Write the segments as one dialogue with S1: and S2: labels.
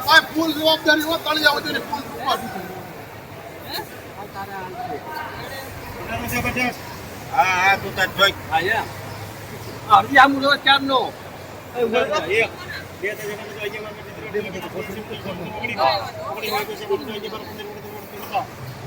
S1: ભાઈ ફૂલ જવાબદારી હો તળી આવો જોઈએ ફૂલ
S2: હા હા તું તાર જોઈ ચોપન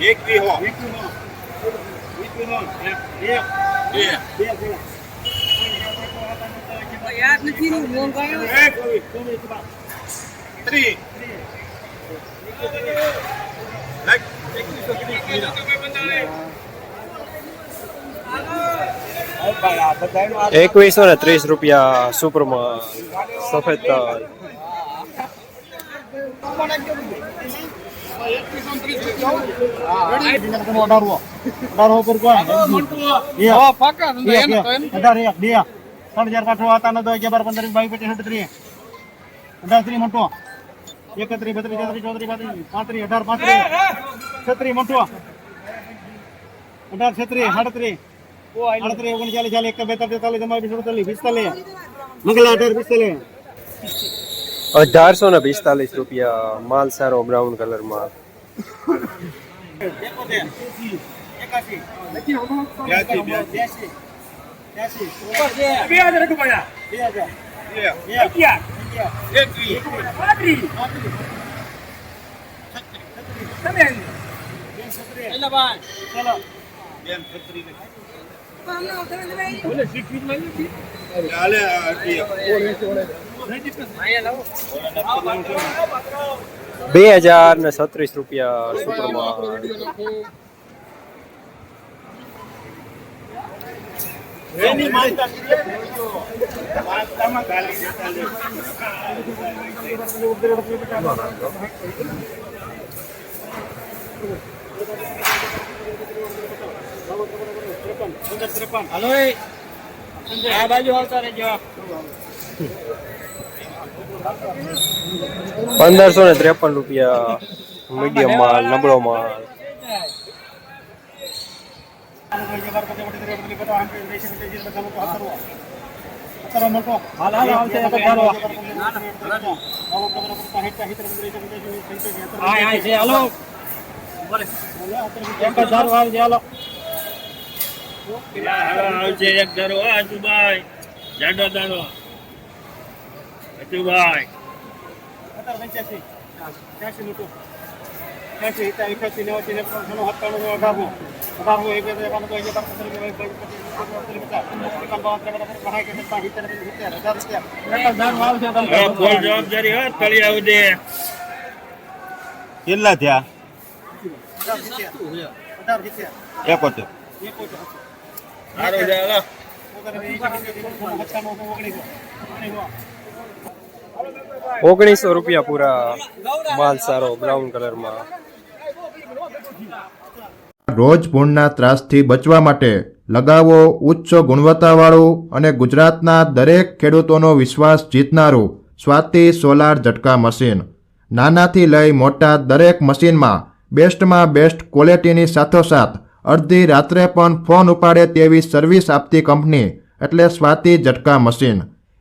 S2: એક બી હો. બે ત્રી.
S3: એકવીસો ને ત્રીસ રૂપિયા સુપરમાં સફેદ તલ
S4: ત્રણ હજાર કાઠો હતા ને દો અગિયાર પંદર બાવીસ પચીસ અઠત્રીસ અઢાર ત્રીસ મોટો એકત્રીસ બત્રીસ તેત્રીસ ચોત્રીસ પાંત્રીસ પાંત્રીસ અઢાર પાંત્રીસ છત્રીસ મોટો અઢાર છત્રીસ સાડત્રીસ આડત્રીસ ઓગણચાલીસ ચાલીસ એક બેતાલીસ તેતાલીસ ચુમ્માલીસ સુડતાલીસ પિસ્તાલીસ મંગલા અઢાર પિસ્તાલીસ
S3: અઢારસો ને પિસ્તાલીસ રૂપિયા માલ સારો બ્રાઉન કલરમાં
S4: માં ચલો
S2: બે.
S3: બે હજાર ને છત્રીસ રૂપિયા સુપરમાં
S4: એની માનતા
S2: વાસ્તામાં ગાલી દેતા લે.
S4: હલો આ બાજુ આવતા રહેજો
S3: પંદરસો ને ત્રેપન રૂપિયા મીડિયમ માલ નબળો માલ
S4: એક ધરો
S2: આજુભાઈ જાડો દાડો અતુભાઈ કેટલા થયા? એકોતેર. સારું છે હાલો
S3: ઓગણીસો રૂપિયા પૂરા માલ સારો બ્રાઉન કલરમાં
S5: રોજ પૂરના ત્રાસથી બચવા માટે લગાવો ઉચ્ચ ગુણવત્તાવાળું અને ગુજરાતના દરેક ખેડૂતોનો વિશ્વાસ જીતનારું સ્વાતિ સોલાર ઝટકા મશીન. નાનાથી લઈ મોટા દરેક મશીનમાં બેસ્ટમાં બેસ્ટ ક્વોલિટીની સાથોસાથ અડધી રાત્રે પણ ફોન ઉપાડે તેવી સર્વિસ આપતી કંપની એટલે સ્વાતિ ઝટકા મશીન.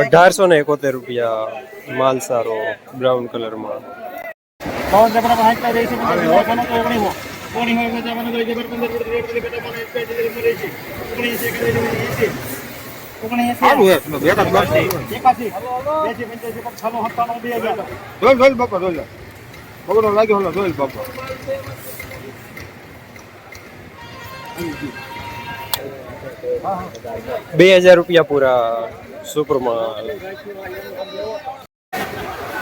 S3: અઢારસો ને એકોતેર રૂપિયા માલ સારો બ્રાઉન કલરમાં
S1: લાગ્યો હલો જોઈ બાપા.
S3: બે હજાર રૂપિયા પૂરા સુપરમાં.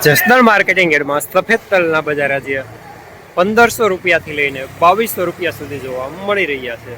S3: જસદણ માર્કેટિંગ એડમાં સફેદ તલના બજાર આજે પંદરસો રૂપિયાથી લઈને બાવીસો રૂપિયા સુધી જોવા મળી રહ્યા છે.